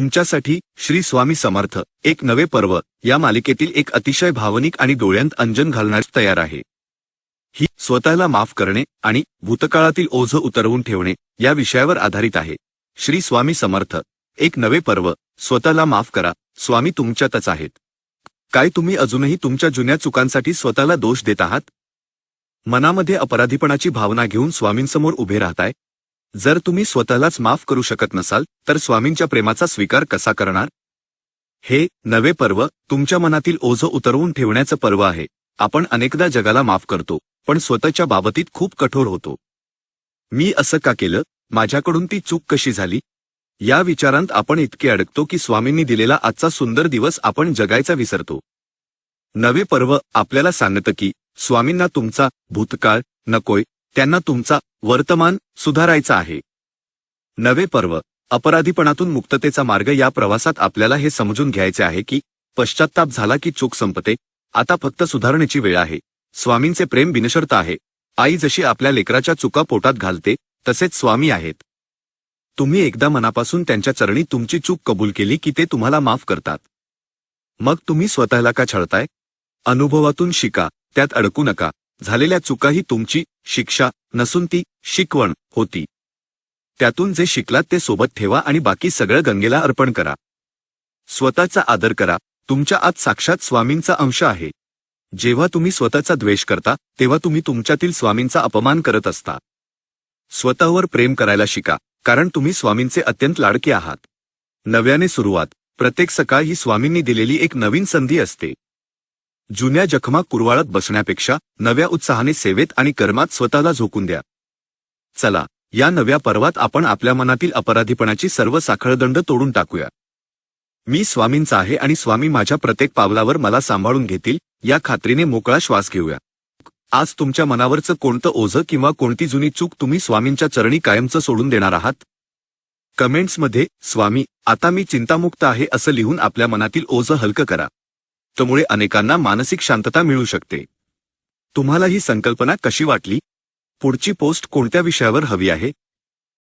तुमच्यासाठी श्री स्वामी समर्थ एक नवे पर्व या मालिकेतील एक अतिशय भावनिक आणि डोळ्यांत अंजन घालण्यास तयार आहे. ही स्वतःला माफ करणे आणि भूतकाळातील ओझ उतरवून ठेवणे या विषयावर आधारित आहे. श्री स्वामी समर्थ एक नवे पर्व स्वतःला माफ करा स्वामी तुमच्यातच आहेत. काय तुम्ही अजूनही तुमच्या जुन्या चुकांसाठी स्वतःला दोष देत आहात? मनामध्ये अपराधीपणाची भावना घेऊन स्वामींसमोर उभे राहताय? जर तुम्ही स्वतःलाच माफ करू शकत नसाल तर स्वामींच्या प्रेमाचा स्वीकार कसा करणार? हे नवे पर्व तुमच्या मनातील ओझ उतरवून ठेवण्याचं पर्व आहे. आपण अनेकदा जगाला माफ करतो पण स्वतःच्या बाबतीत खूप कठोर होतो. मी असं का केलं? माझ्याकडून ती चूक कशी झाली? या विचारांत आपण इतके अडकतो की स्वामींनी दिलेला आजचा सुंदर दिवस आपण जगायचा विसरतो. नवे पर्व आपल्याला सांगतं की स्वामींना तुमचा भूतकाळ नकोय त्यांना तुमचा वर्तमान सुधारायचा आहे. नवे पर्व अपराधीपणातून मुक्ततेचा मार्ग या प्रवासात आपल्याला हे समजून घ्यायचे आहे की पश्चात्ताप झाला की चूक संपते आता फक्त सुधारण्याची वेळ आहे. स्वामींचे प्रेम बिनशर्त आहे. आई जशी आपल्या लेकराच्या चुका पोटात घालते तसेच स्वामी आहेत. तुम्ही एकदा मनापासून त्यांच्या चरणी तुमची चूक कबूल केली की ते तुम्हाला माफ करतात. मग तुम्ही स्वतःला का छळताय? अनुभवातून शिका त्यात अडकू नका. झालेल्या चुका ही तुमची शिक्षा नसून ती शिकवण होती. त्यातून जे शिकलात ते सोबत ठेवा आणि बाकी सगळं गंगेला अर्पण करा. स्वतःचा आदर करा. तुमच्या आत साक्षात स्वामींचा अंश आहे. जेव्हा तुम्ही स्वतःचा द्वेष करता तेव्हा तुम्ही तुमच्यातील स्वामींचा अपमान करत असता. स्वतःवर प्रेम करायला शिका कारण तुम्ही स्वामींचे अत्यंत लाडके आहात. नव्याने सुरुवात. प्रत्येक सकाळ ही स्वामींनी दिलेली एक नवीन संधी असते. जुन्या जखमा कुरवाळत बसण्यापेक्षा नव्या उत्साहाने सेवेत आणि कर्मात स्वतःला झोकून द्या. चला या नव्या पर्वात आपण आपल्या मनातील अपराधीपणाची सर्व साखळदंड तोडून टाकूया. मी स्वामींचा आहे आणि स्वामी माझ्या प्रत्येक पावलावर मला सांभाळून घेतील या खात्रीने मोकळा श्वास घेऊया. आज तुमच्या मनावरचं कोणतं ओझं किंवा कोणती जुनी चूक तुम्ही स्वामींच्या चरणी कायमचं सोडून देणार आहात? कमेंट्समध्ये स्वामी आता मी चिंतामुक्त आहे असं लिहून आपल्या मनातील ओझं हलकं करा. गोष्टमुळे अनेकांना मानसिक शांतता मिळू शकते. तुम्हाला ही संकल्पना कशी वाटली? पुढची पोस्ट कोणत्या विषयावर हवी आहे?